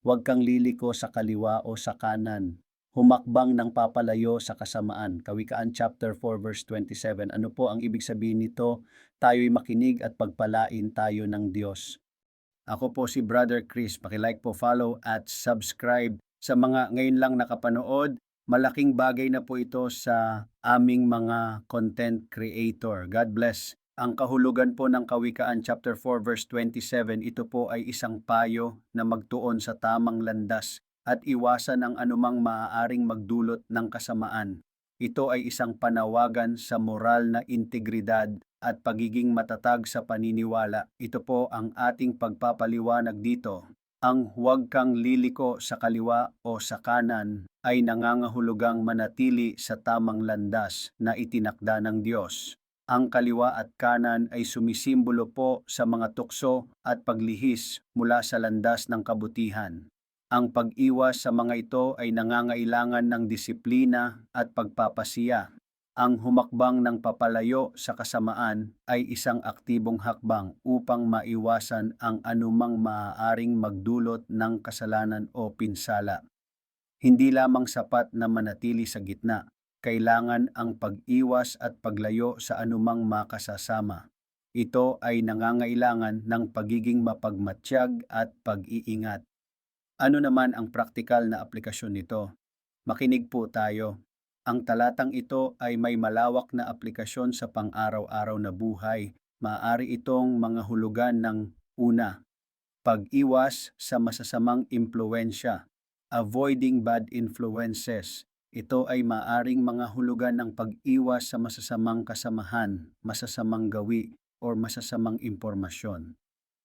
Huwag kang liliko sa kaliwa o sa kanan. Humakbang ng papalayo sa kasamaan. Kawikaan chapter 4 verse 27. Ano po ang ibig sabihin nito? Tayo'y makinig at pagpalain tayo ng Diyos. Ako po si Brother Chris. Pakilike po, follow at subscribe. Sa mga ngayon lang nakapanood, malaking bagay na po ito sa aming mga content creator. God bless. Ang kahulugan po ng Kawikaan chapter 4 verse 27, ito po ay isang payo na magtuon sa tamang landas at iwasan ang anumang maaaring magdulot ng kasamaan. Ito ay isang panawagan sa moral na integridad at pagiging matatag sa paniniwala. Ito po ang ating pagpapaliwanag dito. Ang huwag kang liliko sa kaliwa o sa kanan ay nangangahulugang manatili sa tamang landas na itinakda ng Diyos. Ang kaliwa at kanan ay sumisimbolo po sa mga tukso at paglihis mula sa landas ng kabutihan. Ang pag-iwas sa mga ito ay nangangailangan ng disiplina at pagpapasiya. Ang humakbang ng papalayo sa kasamaan ay isang aktibong hakbang upang maiwasan ang anumang maaaring magdulot ng kasalanan o pinsala. Hindi lamang sapat na manatili sa gitna, kailangan ang pag-iwas at paglayo sa anumang makasasama. Ito ay nangangailangan ng pagiging mapagmatsyag at pag-iingat. Ano naman ang praktikal na aplikasyon nito? Makinig po tayo. Ang talatang ito ay may malawak na aplikasyon sa pang-araw-araw na buhay. Maaari itong mga hulugan ng una, pag-iwas sa masasamang impluensya, avoiding bad influences. Ito ay maaring mga hulugan ng pag-iwas sa masasamang kasamahan, masasamang gawi, o masasamang impormasyon.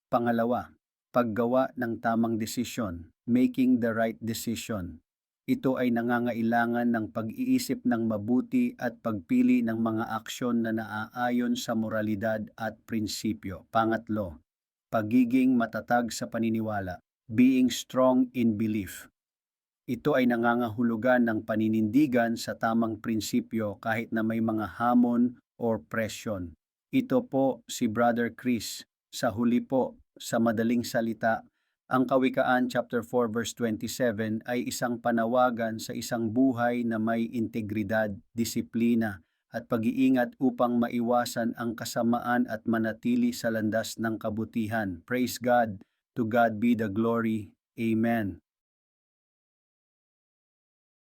Pangalawa, paggawa ng tamang desisyon, making the right decision. Ito ay nangangailangan ng pag-iisip ng mabuti at pagpili ng mga aksyon na naaayon sa moralidad at prinsipyo. Pangatlo, pagiging matatag sa paniniwala, being strong in belief. Ito ay nangangahulugan ng paninindigan sa tamang prinsipyo kahit na may mga hamon or presyon. Ito po si Brother Chris. Sa huli po, sa madaling salita, ang Kawikaan chapter 4 verse 27 ay isang panawagan sa isang buhay na may integridad, disiplina at pag-iingat upang maiwasan ang kasamaan at manatili sa landas ng kabutihan. Praise God. To God be the glory. Amen.